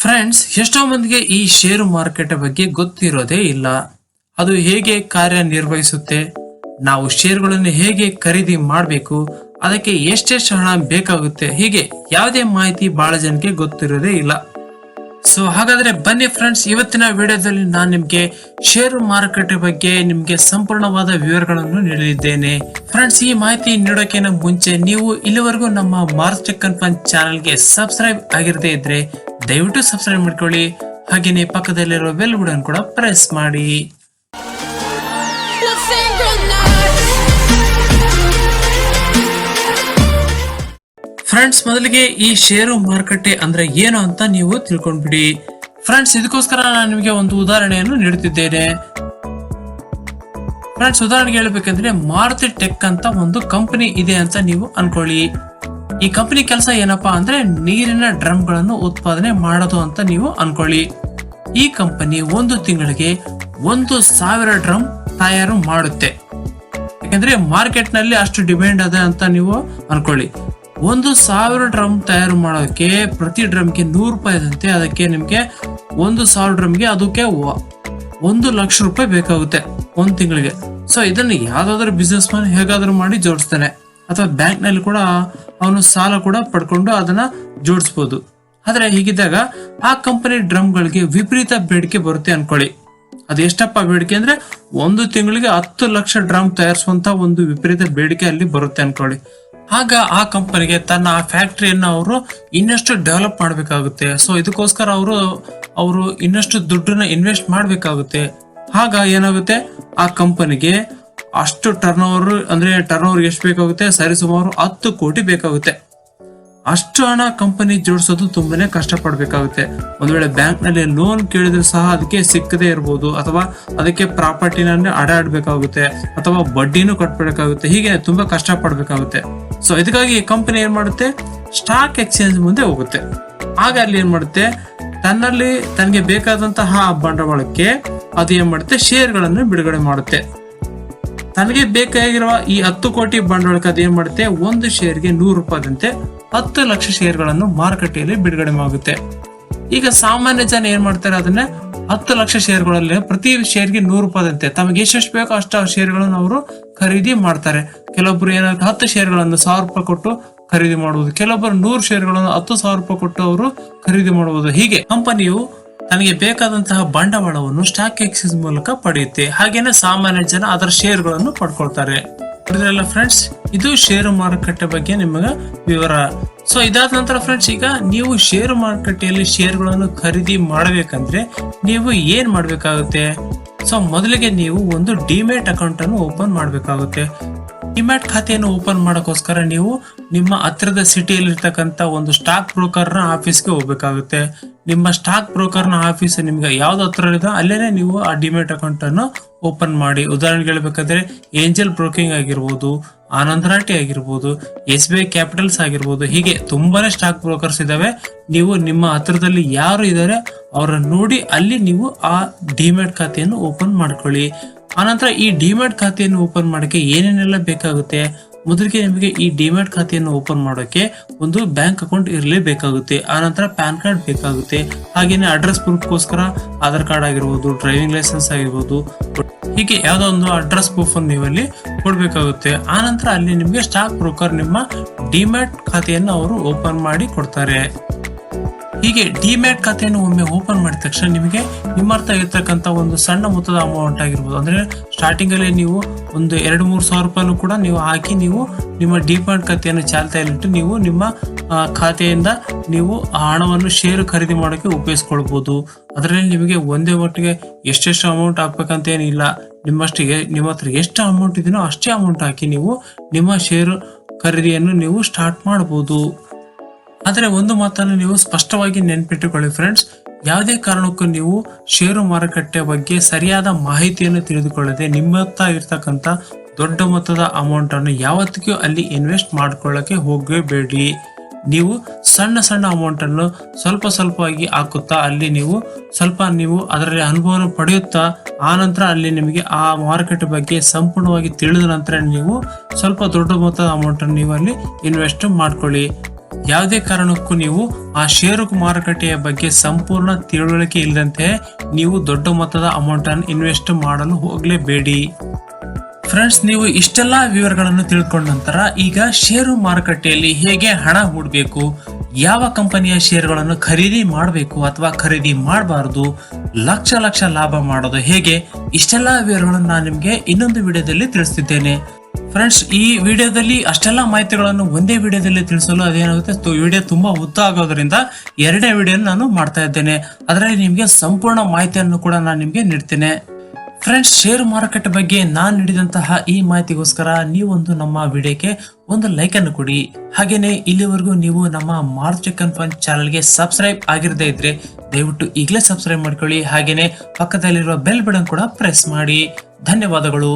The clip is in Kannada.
ಫ್ರೆಂಡ್ಸ್ ಎಷ್ಟೋ ಮಂದಿಗೆ ಈ ಷೇರು ಮಾರುಕಟ್ಟೆ ಬಗ್ಗೆ ಗೊತ್ತಿರೋದೇ ಇಲ್ಲ. ಅದು ಹೇಗೆ ಕಾರ್ಯನಿರ್ವಹಿಸುತ್ತೆ? ನಾವು ಷೇರುಗಳನ್ನು ಹೇಗೆ ಖರೀದಿ ಮಾಡಬೇಕು? ಅದಕ್ಕೆ ಎಷ್ಟೆಷ್ಟು ಹಣ ಬೇಕಾಗುತ್ತೆ? ಹೀಗೆ ಯಾವುದೇ ಮಾಹಿತಿ ಬಹಳ ಜನಕ್ಕೆ ಗೊತ್ತಿರೋದೇ ಇಲ್ಲ. ಸೊ ಹಾಗಾದ್ರೆ ಬನ್ನಿ ಫ್ರೆಂಡ್ಸ್ ಇವತ್ತಿನ ವಿಡಿಯೋದಲ್ಲಿ ನಾನು ನಿಮ್ಗೆ ಷೇರು ಮಾರುಕಟ್ಟೆ ಬಗ್ಗೆ ನಿಮ್ಗೆ ಸಂಪೂರ್ಣವಾದ ವಿವರಗಳನ್ನು ನೀಡಲಿದ್ದೇನೆ. ಫ್ರೆಂಡ್ಸ್ ಈ ಮಾಹಿತಿ ನೀಡೋಕೆ ಮುಂಚೆ ನೀವು ಇಲ್ಲಿವರೆಗೂ ನಮ್ಮ ಮಾರ್ಸ್ ಟೆಕ್ ಪಂಚ್ ಚಾನಲ್ಗೆ ಸಬ್ಸ್ಕ್ರೈಬ್ ಆಗಿರದೇ ಇದ್ರೆ ದಯವಿಟ್ಟು ಸಬ್ಸ್ಕ್ರೈಬ್ ಮಾಡ್ಕೊಳ್ಳಿ. ಹಾಗೇನೆ ಪಕ್ಕದಲ್ಲಿರೋ ಬೆಲ್ ಬಟನ್ ಕೂಡ ಪ್ರೆಸ್ ಮಾಡಿ. ಫ್ರೆಂಡ್ಸ್ ಮೊದಲಿಗೆ ಈ ಷೇರು ಮಾರುಕಟ್ಟೆ ಅಂದ್ರೆ ಏನು ಅಂತ ನೀವು ತಿಳ್ಕೊಂಡ್ಬಿಡಿ. ಫ್ರೆಂಡ್ಸ್ ಇದಕ್ಕೋಸ್ಕರ ನಾನು ನಿಮಗೆ ಒಂದು ಉದಾಹರಣೆಯನ್ನು ನೀಡುತ್ತಿದ್ದೇನೆ. ಫ್ರೆಂಡ್ಸ್ ಉದಾಹರಣೆಗೆ ಹೇಳ್ಬೇಕಂದ್ರೆ ಮಾರುತಿ ಟೆಕ್ ಅಂತ ಒಂದು ಕಂಪನಿ ಇದೆ ಅಂತ ನೀವು ಅನ್ಕೊಳ್ಳಿ. ಈ ಕಂಪನಿ ಕೆಲಸ ಏನಪ್ಪಾ ಅಂದ್ರೆ ನೀರಿನ ಡ್ರಮ್ಗಳನ್ನು ಉತ್ಪಾದನೆ ಮಾಡೋದು ಅಂತ ನೀವು ಅನ್ಕೊಳ್ಳಿ. ಈ ಕಂಪನಿ ಒಂದು ತಿಂಗಳಿಗೆ ಒಂದು ಸಾವಿರ ಡ್ರಮ್ ತಯಾರು ಮಾಡುತ್ತೆ. ಯಾಕಂದ್ರೆ ಮಾರ್ಕೆಟ್ನಲ್ಲಿ ಅಷ್ಟು ಡಿಮ್ಯಾಂಡ್ ಅದ ಅಂತ ನೀವು ಅನ್ಕೊಳ್ಳಿ. ಒಂದು ಸಾವಿರ ಡ್ರಮ್ ತಯಾರು ಮಾಡೋಕೆ ಪ್ರತಿ ಡ್ರಮ್ಗೆ ನೂರು ರೂಪಾಯಿದಂತೆ ಅದಕ್ಕೆ ನಿಮ್ಗೆ ಒಂದು ಸಾವಿರ ಡ್ರಮ್ಗೆ ಅದಕ್ಕೆ ಒಂದು ಲಕ್ಷ ರೂಪಾಯಿ ಬೇಕಾಗುತ್ತೆ ಒಂದು ತಿಂಗಳಿಗೆ. ಸೊ ಇದನ್ನ ಯಾವ್ದಾದ್ರು ಬಿಸ್ನೆಸ್ ಮ್ಯಾನ್ ಹೇಗಾದರೂ ಮಾಡಿ ಜೋಡಿಸ್ತಾನೆ. ಅಥವಾ ಬ್ಯಾಂಕ್ನಲ್ಲಿ ಕೂಡ ಅವನು ಸಾಲ ಕೂಡ ಪಡ್ಕೊಂಡು ಅದನ್ನ ಜೋಡಿಸ್ಬೋದು. ಆದ್ರೆ ಹೀಗಿದ್ದಾಗ ಆ ಕಂಪನಿ ಡ್ರಮ್ಗಳಿಗೆ ವಿಪರೀತ ಬೇಡಿಕೆ ಬರುತ್ತೆ ಅನ್ಕೊಳ್ಳಿ. ಅದು ಎಷ್ಟಪ್ಪ ಬೇಡಿಕೆ ಅಂದ್ರೆ ಒಂದು ತಿಂಗಳಿಗೆ ಹತ್ತು ಲಕ್ಷ ಡ್ರಮ್ ತಯಾರಿಸುವಂತ ಒಂದು ವಿಪರೀತ ಬೇಡಿಕೆ ಅಲ್ಲಿ ಬರುತ್ತೆ ಅನ್ಕೊಳ್ಳಿ. ಆಗ ಆ ಕಂಪನಿಗೆ ತನ್ನ ಆ ಫ್ಯಾಕ್ಟರಿಯನ್ನ ಅವರು ಇನ್ನಷ್ಟು ಡೆವಲಪ್ ಮಾಡಬೇಕಾಗುತ್ತೆ. ಸೊ ಇದಕ್ಕೋಸ್ಕರ ಅವರು ಅವರು ಇನ್ನಷ್ಟು ದುಡ್ಡನ್ನ ಇನ್ವೆಸ್ಟ್ ಮಾಡಬೇಕಾಗುತ್ತೆ. ಆಗ ಏನಾಗುತ್ತೆ? ಆ ಕಂಪನಿಗೆ ಅಷ್ಟು ಟರ್ನ್ ಓವರ್ ಅಂದ್ರೆ ಟರ್ನ್ ಓವರ್ ಎಷ್ಟು ಬೇಕಾಗುತ್ತೆ? ಸರಿಸುಮಾರು ಹತ್ತು ಕೋಟಿ ಬೇಕಾಗುತ್ತೆ. ಅಷ್ಟು ಹಣ ಕಂಪನಿ ಜೋಡಿಸೋದು ತುಂಬಾನೇ ಕಷ್ಟ ಪಡ್ಬೇಕಾಗುತ್ತೆ ಒಂದ್ ವೇಳೆ ಬ್ಯಾಂಕ್ನಲ್ಲಿ ಲೋನ್ ಕೇಳಿದ್ರೆ ಸಹ ಅದಕ್ಕೆ ಸಿಕ್ಕದೇ ಇರಬಹುದು ಅಥವಾ ಅದಕ್ಕೆ ಪ್ರಾಪರ್ಟಿನ ಅಡಾಡ್ಬೇಕಾಗುತ್ತೆ ಅಥವಾ ಬಡ್ಡಿನೂ ಕಟ್ಬೇಕಾಗುತ್ತೆ ಹೀಗೆ ತುಂಬಾ ಕಷ್ಟ ಪಡ್ಬೇಕಾಗುತ್ತೆ ಸೊ ಇದಕ್ಕಾಗಿ ಕಂಪನಿ ಏನ್ ಮಾಡುತ್ತೆ? ಸ್ಟಾಕ್ ಎಕ್ಸ್ಚೇಂಜ್ ಮುಂದೆ ಹೋಗುತ್ತೆ. ಆಗ ಅಲ್ಲಿ ಏನ್ ಮಾಡುತ್ತೆ? ತನ್ನಲ್ಲಿ ತನಗೆ ಬೇಕಾದಂತಹ ಬಂಡವಾಳಕ್ಕೆ ಅದು ಏನ್ ಮಾಡುತ್ತೆ? ಶೇರ್ಗಳನ್ನು ಬಿಡುಗಡೆ ಮಾಡುತ್ತೆ. ತನಗೆ ಬೇಕಾಗಿರುವ ಈ ಹತ್ತು ಕೋಟಿ ಬಂಡವಾಳಕ್ಕೆ ಅದೇನ್ ಮಾಡುತ್ತೆ? ಒಂದು ಶೇರ್ಗೆ ನೂರು ರೂಪಾಯಿದಂತೆ ಹತ್ತು ಲಕ್ಷ ಶೇರ್ಗಳನ್ನು ಮಾರುಕಟ್ಟೆಯಲ್ಲಿ ಬಿಡುಗಡೆ ಆಗುತ್ತೆ. ಈಗ ಸಾಮಾನ್ಯ ಜನ ಏನ್ ಮಾಡ್ತಾರೆ? ಅದನ್ನ ಹತ್ತು ಲಕ್ಷ ಶೇರ್ಗಳಲ್ಲಿ ಪ್ರತಿ ಶೇರ್ಗೆ ನೂರು ರೂಪಾಯಿದಂತೆ. ತಮಗೆ ಎಷ್ಟೆಷ್ಟು ಬೇಕೋ ಅಷ್ಟು ಶೇರ್ಗಳನ್ನು ಅವರು ಖರೀದಿ ಮಾಡ್ತಾರೆ. ಕೆಲವೊಬ್ರು ಏನಾದ್ರೆ ಹತ್ತು ಶೇರ್ಗಳನ್ನು ಸಾವಿರ ರೂಪಾಯಿ ಕೊಟ್ಟು ಖರೀದಿ ಮಾಡುವುದು. ಕೆಲವೊಬ್ಬರು ನೂರು ಶೇರ್ಗಳನ್ನು ಹತ್ತು ಸಾವಿರ ರೂಪಾಯಿ ಕೊಟ್ಟು ಅವರು ಖರೀದಿ ಮಾಡುವುದು. ಹೀಗೆ ಕಂಪನಿಯು ತನಗೆ ಬೇಕಾದಂತಹ ಬಂಡವಾಳವನ್ನು ಸ್ಟಾಕ್ ಎಕ್ಸ್ಚೇಂಜ್ ಮೂಲಕ ಪಡೆಯುತ್ತೆ. ಹಾಗೇನೆ ಸಾಮಾನ್ಯ ಜನ ಅದರ ಶೇರ್ಗಳನ್ನು ಪಡ್ಕೊಳ್ತಾರೆ. ಫ್ರೆಂಡ್ಸ್ ಇದು ಷೇರು ಮಾರುಕಟ್ಟೆ ಬಗ್ಗೆ ನಿಮಗೆ ವಿವರ. ಸೊ ಇದಾದ ನಂತರ ಫ್ರೆಂಡ್ಸ್ ಈಗ ನೀವು ಷೇರು ಮಾರುಕಟ್ಟೆಯಲ್ಲಿ ಷೇರುಗಳನ್ನು ಖರೀದಿ ಮಾಡಬೇಕಂದ್ರೆ ನೀವು ಏನ್ ಮಾಡಬೇಕಾಗುತ್ತೆ? ಸೊ ಮೊದಲಿಗೆ ನೀವು ಒಂದು ಡಿಮ್ಯಾಟ್ ಅಕೌಂಟ್ ಅನ್ನು ಓಪನ್ ಮಾಡಬೇಕಾಗುತ್ತೆ. ಡಿಮ್ಯಾಟ್ ಖಾತೆಯನ್ನು ಓಪನ್ ಮಾಡೋಕ್ಕೋಸ್ಕರ ನೀವು ನಿಮ್ಮ ಹತ್ತಿರದ ಸಿಟಿಯಲ್ಲಿ ಇರ್ತಕ್ಕಂಥ ಒಂದು ಸ್ಟಾಕ್ ಬ್ರೋಕರ್ನ ಆಫೀಸ್ಗೆ ಹೋಗ್ಬೇಕಾಗುತ್ತೆ. ನಿಮ್ಮ ಸ್ಟಾಕ್ ಬ್ರೋಕರ್ನ ಆಫೀಸ್ ನಿಮ್ಗೆ ಯಾವ್ದು ಹತ್ರ ಇದೆ, ಅಲ್ಲೇನೆ ನೀವು ಆ ಡಿಮ್ಯಾಟ್ ಅಕೌಂಟ್ ಅನ್ನು ಓಪನ್ ಮಾಡಿ. ಉದಾಹರಣೆಗೆ ಹೇಳ್ಬೇಕಾದ್ರೆ ಏಂಜಲ್ ಬ್ರೋಕಿಂಗ್ ಆಗಿರ್ಬೋದು ಆನಂದ್ ರಾಟಿ ಆಗಿರ್ಬೋದು ಎಸ್ ಬಿ ಐ ಕ್ಯಾಪಿಟಲ್ಸ್ ಆಗಿರ್ಬೋದು, ಹೀಗೆ ತುಂಬಾನೇ ಸ್ಟಾಕ್ ಬ್ರೋಕರ್ಸ್ ಇದಾವೆ. ನೀವು ನಿಮ್ಮ ಹತ್ರದಲ್ಲಿ ಯಾರು ಇದ್ದಾರೆ ಅವರನ್ನ ನೋಡಿ ಅಲ್ಲಿ ನೀವು ಆ ಡಿಮ್ಯಾಟ್ ಖಾತೆಯನ್ನು ಓಪನ್ ಮಾಡ್ಕೊಳ್ಳಿ. ಆನಂತರ ಈ ಡಿಮ್ಯಾಟ್ ಖಾತೆಯನ್ನು ಓಪನ್ ಮಾಡಕ್ಕೆ ಏನೇನೆಲ್ಲ ಬೇಕಾಗುತ್ತೆ? ಮೊದಲಿಗೆ ನಿಮಗೆ ಈ ಡಿಮ್ಯಾಟ್ ಖಾತೆಯನ್ನು ಓಪನ್ ಮಾಡೋಕೆ ಒಂದು ಬ್ಯಾಂಕ್ ಅಕೌಂಟ್ ಇರಲೇಬೇಕಾಗುತ್ತೆ ಆನಂತರ ಪ್ಯಾನ್ ಕಾರ್ಡ್ ಬೇಕಾಗುತ್ತೆ. ಹಾಗೇನೆ ಅಡ್ರೆಸ್ ಪ್ರೂಫ್ಗೋಸ್ಕರ ಆಧಾರ್ ಕಾರ್ಡ್ ಆಗಿರ್ಬೋದು, ಡ್ರೈವಿಂಗ್ ಲೈಸೆನ್ಸ್ ಆಗಿರ್ಬೋದು, ಹೀಗೆ ಯಾವುದೋ ಒಂದು ಅಡ್ರೆಸ್ ಪ್ರೂಫ್ ಅನ್ನು ನೀವಲ್ಲಿ ಕೊಡಬೇಕಾಗುತ್ತೆ. ಆನಂತರ ಅಲ್ಲಿ ನಿಮಗೆ ಸ್ಟಾಕ್ ಬ್ರೋಕರ್ ನಿಮ್ಮ ಡಿಮ್ಯಾಟ್ ಖಾತೆಯನ್ನು ಅವರು ಓಪನ್ ಮಾಡಿ ಕೊಡ್ತಾರೆ. ಹೀಗೆ ಡಿಮ್ಯಾಟ್ ಖಾತೆಯನ್ನು ಒಮ್ಮೆ ಓಪನ್ ಮಾಡಿದ ತಕ್ಷಣ ನಿಮಗೆ ನಿಮ್ಮ ಇರತಕ್ಕಂತ ಒಂದು ಸಣ್ಣ ಮೊತ್ತದ ಅಮೌಂಟ್ ಆಗಿರ್ಬೋದು. ಅಂದ್ರೆ ಸ್ಟಾರ್ಟಿಂಗ್ ಅಲ್ಲಿ ನೀವು ಒಂದು ಎರಡು ಮೂರು ಸಾವಿರ ರೂಪಾಯಿನೂ ಕೂಡ ನೀವು ಹಾಕಿ ನೀವು ನಿಮ್ಮ ಡಿಮ್ಯಾಟ್ ಖಾತೆಯನ್ನು ಚಾಲ್ತಿಯಲ್ಲಿಟ್ಟು ನೀವು ನಿಮ್ಮ ಖಾತೆಯಿಂದ ನೀವು ಆ ಹಣವನ್ನು ಷೇರು ಖರೀದಿ ಮಾಡೋಕೆ ಉಪಯೋಗಿಸ್ಕೊಳ್ಬೋದು. ಅದರಲ್ಲಿ ನಿಮಗೆ ಒಂದೇ ಮಟ್ಟಿಗೆ ಎಷ್ಟೆಷ್ಟು ಅಮೌಂಟ್ ಹಾಕ್ಬೇಕಂತ ಏನಿಲ್ಲ ನಿಮ್ಮಷ್ಟಿಗೆ ನಿಮ್ಮ ಹತ್ರ ಎಷ್ಟು ಅಮೌಂಟ್ ಇದೆಯೋ ಅಷ್ಟೇ ಅಮೌಂಟ್ ಹಾಕಿ ನೀವು ನಿಮ್ಮ ಶೇರು ಖರೀದಿಯನ್ನು ನೀವು ಸ್ಟಾರ್ಟ್ ಮಾಡಬಹುದು ಆದರೆ ಒಂದು ಮಾತನ್ನು ನೀವು ಸ್ಪಷ್ಟವಾಗಿ ನೆನ್ಪಿಟ್ಟುಕೊಳ್ಳಿ ಫ್ರೆಂಡ್ಸ್ ಯಾವುದೇ ಕಾರಣಕ್ಕೂ ನೀವು ಷೇರು ಮಾರುಕಟ್ಟೆ ಬಗ್ಗೆ ಸರಿಯಾದ ಮಾಹಿತಿಯನ್ನು ತಿಳಿದುಕೊಳ್ಳದೆ ನಿಮ್ಮ ಹತ್ರ ಇರ್ತಕ್ಕಂಥ ದೊಡ್ಡ ಮೊತ್ತದ ಅಮೌಂಟ್ ಅನ್ನು ಯಾವತ್ತಿಗೂ ಅಲ್ಲಿ ಇನ್ವೆಸ್ಟ್ ಮಾಡ್ಕೊಳ್ಳೋಕೆ ಹೋಗಬೇಡಿ. ನೀವು ಸಣ್ಣ ಸಣ್ಣ ಅಮೌಂಟ್ ಅನ್ನು ಸ್ವಲ್ಪ ಸ್ವಲ್ಪವಾಗಿ ಹಾಕುತ್ತಾ ಅಲ್ಲಿ ನೀವು ಸ್ವಲ್ಪ ನೀವು ಅದರಲ್ಲಿ ಅನುಭವವನ್ನು ಪಡೆಯುತ್ತಾ ಆ ನಂತರ ಅಲ್ಲಿ ನಿಮಗೆ ಆ ಮಾರುಕಟ್ಟೆ ಬಗ್ಗೆ ಸಂಪೂರ್ಣವಾಗಿ ತಿಳಿದ ನಂತರ ನೀವು ಸ್ವಲ್ಪ ದೊಡ್ಡ ಮೊತ್ತದ ಅಮೌಂಟ್ ಅನ್ನು ನೀವು ಅಲ್ಲಿ ಇನ್ವೆಸ್ಟ್ ಮಾಡ್ಕೊಳ್ಳಿ. ಯಾವುದೇ ಕಾರಣಕ್ಕೂ ನೀವು ಆ ಷೇರು ಮಾರುಕಟ್ಟೆಯ ಬಗ್ಗೆ ಸಂಪೂರ್ಣ ತಿಳುವಳಿಕೆ ಇಲ್ಲದಂತೆ ನೀವು ದೊಡ್ಡ ಮೊತ್ತದ ಅಮೌಂಟ್ ಅನ್ನು ಇನ್ವೆಸ್ಟ್ ಮಾಡಲು ಹೋಗಲೇಬೇಡಿ. ಫ್ರೆಂಡ್ಸ್, ನೀವು ಇಷ್ಟೆಲ್ಲ ವಿವರಗಳನ್ನು ತಿಳ್ಕೊಂಡ ನಂತರ ಈಗ ಷೇರು ಮಾರುಕಟ್ಟೆಯಲ್ಲಿ ಹೇಗೆ ಹಣ ಹೂಡಬೇಕು, ಯಾವ ಕಂಪನಿಯ ಷೇರುಗಳನ್ನು ಖರೀದಿ ಮಾಡಬೇಕು ಅಥವಾ ಖರೀದಿ ಮಾಡಬಾರದು, ಲಕ್ಷ ಲಕ್ಷ ಲಾಭ ಮಾಡೋದು ಹೇಗೆ, ಇಷ್ಟೆಲ್ಲ ವಿವರಗಳನ್ನು ನಾನು ನಿಮಗೆ ಇನ್ನೊಂದು ವಿಡಿಯೋದಲ್ಲಿ ತಿಳಿಸ್ತಿದ್ದೇನೆ. ಫ್ರೆಂಡ್ಸ್ ಈ ವಿಡಿಯೋದಲ್ಲಿ ಅಷ್ಟೆಲ್ಲ ಮಾಹಿತಿಗಳನ್ನು ಒಂದೇ ವಿಡಿಯೋದಲ್ಲಿ ತಿಳಿಸಲು ಅದೇನಾಗುತ್ತೆ? ವಿಡಿಯೋ ತುಂಬಾ ಉದ್ದ ಆಗೋದ್ರಿಂದ ಎರಡನೇ ವಿಡಿಯೋ ನಾನು ಮಾಡ್ತಾ ಇದ್ದೇನೆ. ಅದರಲ್ಲಿ ನಿಮಗೆ ಸಂಪೂರ್ಣ ಮಾಹಿತಿಯನ್ನು ಕೂಡ ನಾನು ನಿಮಗೆ ನೀಡ್ತೇನೆ. ಫ್ರೆಂಡ್ಸ್ ಶೇರ್ ಮಾರುಕಟ್ಟೆ ಬಗ್ಗೆ ನಾನು ನೀಡಿದಂತಹ ಈ ಮಾಹಿತಿಗೋಸ್ಕರ ನೀವೊಂದು ನಮ್ಮ ವಿಡಿಯೋಕ್ಕೆ ಒಂದು ಲೈಕ್ ಅನ್ನು ಕೊಡಿ. ಹಾಗೇನೆ ಇಲ್ಲಿವರೆಗೂ ನೀವು ನಮ್ಮ ಮಾರ್ಚ್ ಕನ್ಫರ್ಮ್ ಚಾನಲ್ಗೆ ಸಬ್ಸ್ಕ್ರೈಬ್ ಆಗಿರದೇ ಇದ್ರೆ ದಯವಿಟ್ಟು ಈಗಲೇ ಸಬ್ಸ್ಕ್ರೈಬ್ ಮಾಡ್ಕೊಳ್ಳಿ. ಹಾಗೇನೆ ಪಕ್ಕದಲ್ಲಿರುವ ಬೆಲ್ ಬಟನ್ ಕೂಡ ಪ್ರೆಸ್ ಮಾಡಿ. ಧನ್ಯವಾದಗಳು.